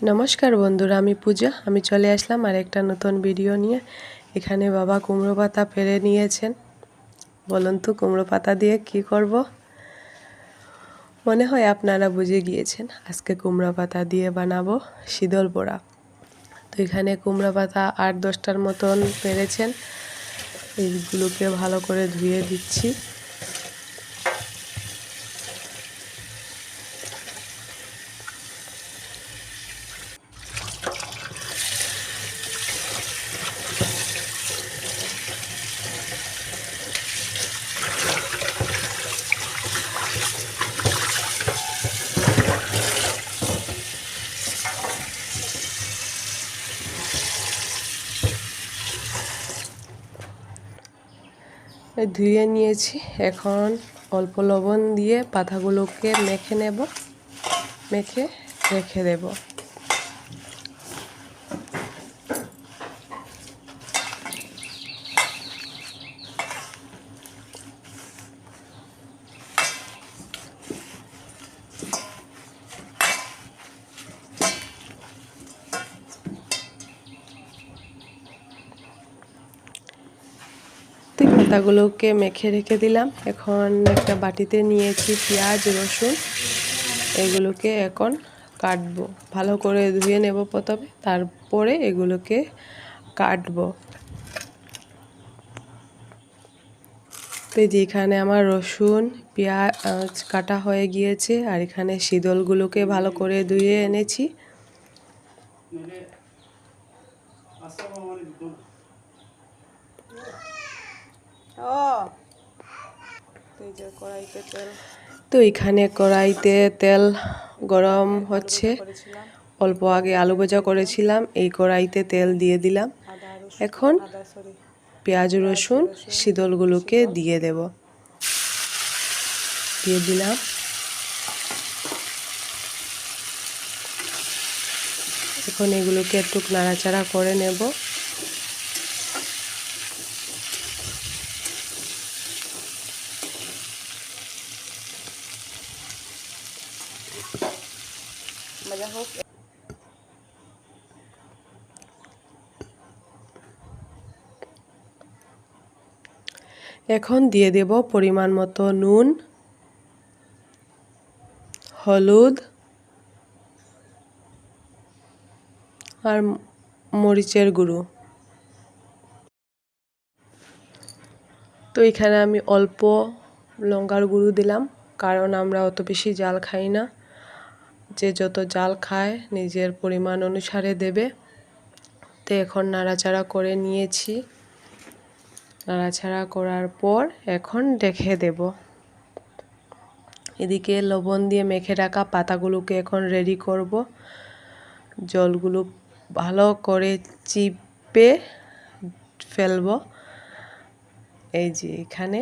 নমস্কার বন্ধুরা, আমি পূজা। আমি চলে আসলাম আর একটা নতুন ভিডিও নিয়ে। এখানে বাবা কুমড়ো পাতা পেরে নিয়েছেন। বলুন তো কুমড়ো পাতা দিয়ে কি করব? মনে হয় আপনারা বুঝে গিয়েছেন, আজকে কুমড়ো পাতা দিয়ে বানাবো শীতল পোড়া। তো এখানে কুমড়ো পাতা আট দশটার মতন পেরেছেন। এইগুলোকে ভালো করে ধুয়ে দিচ্ছি। ধুয়ে নিয়েছি। এখন অল্প লবণ দিয়ে পাতাগুলোকে মেখে নেব মেখে রেখে দেব। পাতাগুলোকে মেখে রেখে দিলাম। এখন একটা বাটিতে নিয়েছি পেঁয়াজ, রসুন। এগুলোকে এখন কাটবো। ভালো করে ধুয়ে নেব প্রথমে, তারপরে এগুলোকে কাটবো। তো যেখানে আমার রসুন, পেঁয়াজ কাটা হয়ে গিয়েছে, আর এখানে শীতলগুলোকে ভালো করে ধুয়ে এনেছি। তো এখানে কড়াইতে তেল গরম হচ্ছে। অল্প আগে আলু ভাজা করেছিলাম, এই কড়াইতে তেল দিয়ে দিলাম। এখন পেঁয়াজ, রসুন শীতলগুলোকে দিয়ে দেব। দিয়ে দিলাম। এখন এগুলোকে একটু নাড়াচাড়া করে নেব। মজা হোক। এখন দিয়ে দেব পরিমাণ মতো নুন, হলুদ, আর মরিচের গুঁড়ো। তো এখানে আমি অল্প লঙ্কার গুঁড়ো দিলাম, কারণ আমরা অত বেশি জাল খাই না। যে যত জাল খায় নিজের পরিমাণ অনুসারে দেবে। তো এখন নাড়াচাড়া করে নিয়েছি। নাড়াচাড়া করার পর এখন রেখে দেব। এদিকে লবণ দিয়ে মেখে রাখা পাতাগুলোকে এখন রেডি করব। জলগুলো ভালো করে চিপে ফেলব। এই যে এখানে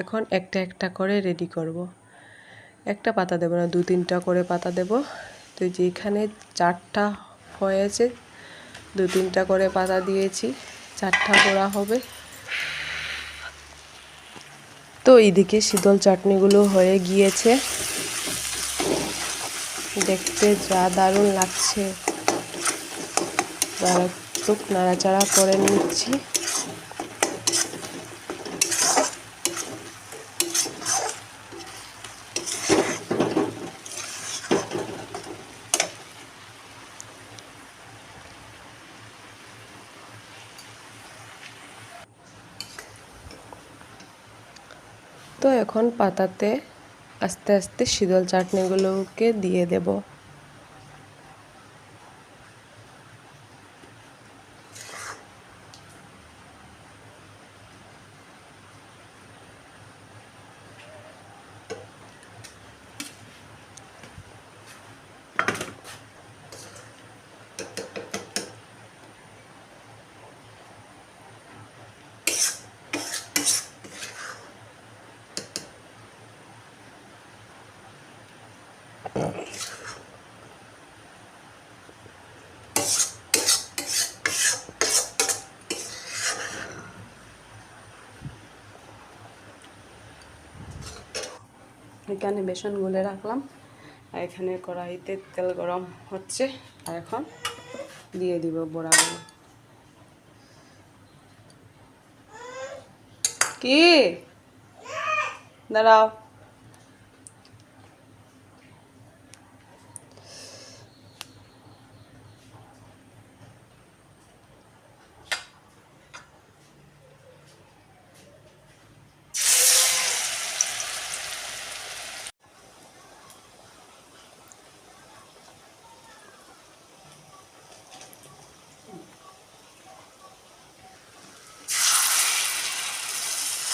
এখন একটা একটা করে রেডি করব। একটা পাতা দেব না দু তিনটা করে পাতা দেব। তো যেখানে চারটা হয়েছে দু তিনটা করে পাতা দিয়েছি, চারটা করা হবে। তো এইদিকে শীতল চাটনিগুলো হয়ে গিয়েছে। দেখতে যা দারুণ লাগছে। একটু নাড়াচাড়া করে নিচ্ছি। তো এখন পাতাতে আস্তে আস্তে শীতল চাটনিগুলোকে দিয়ে দেব। এখানে বেসন গুলে রাখলাম, আর এখানে কড়াইতে তেল গরম হচ্ছে, আর এখন দিয়ে দিব বড়াগুলো কি? দাঁড়াও।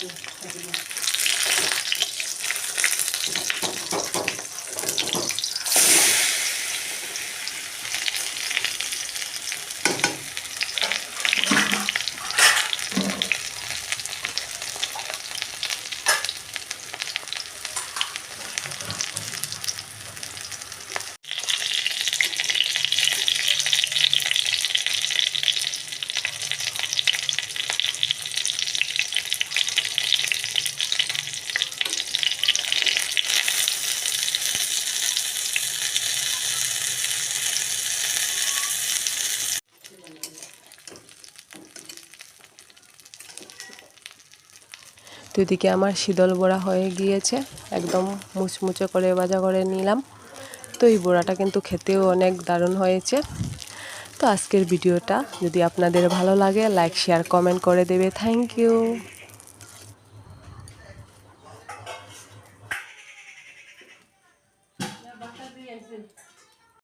Gracias. তো এদিকে আমার শীতল বোড়া হয়ে গিয়েছে। একদম মুচমুচে করে বাজা করে নিলাম। তো এই বড়াটা কিন্তু খেতেও অনেক দারুণ হয়েছে। তো আজকের ভিডিওটা যদি আপনাদের ভালো লাগে লাইক শেয়ার কমেন্ট করে দেবে। Thank you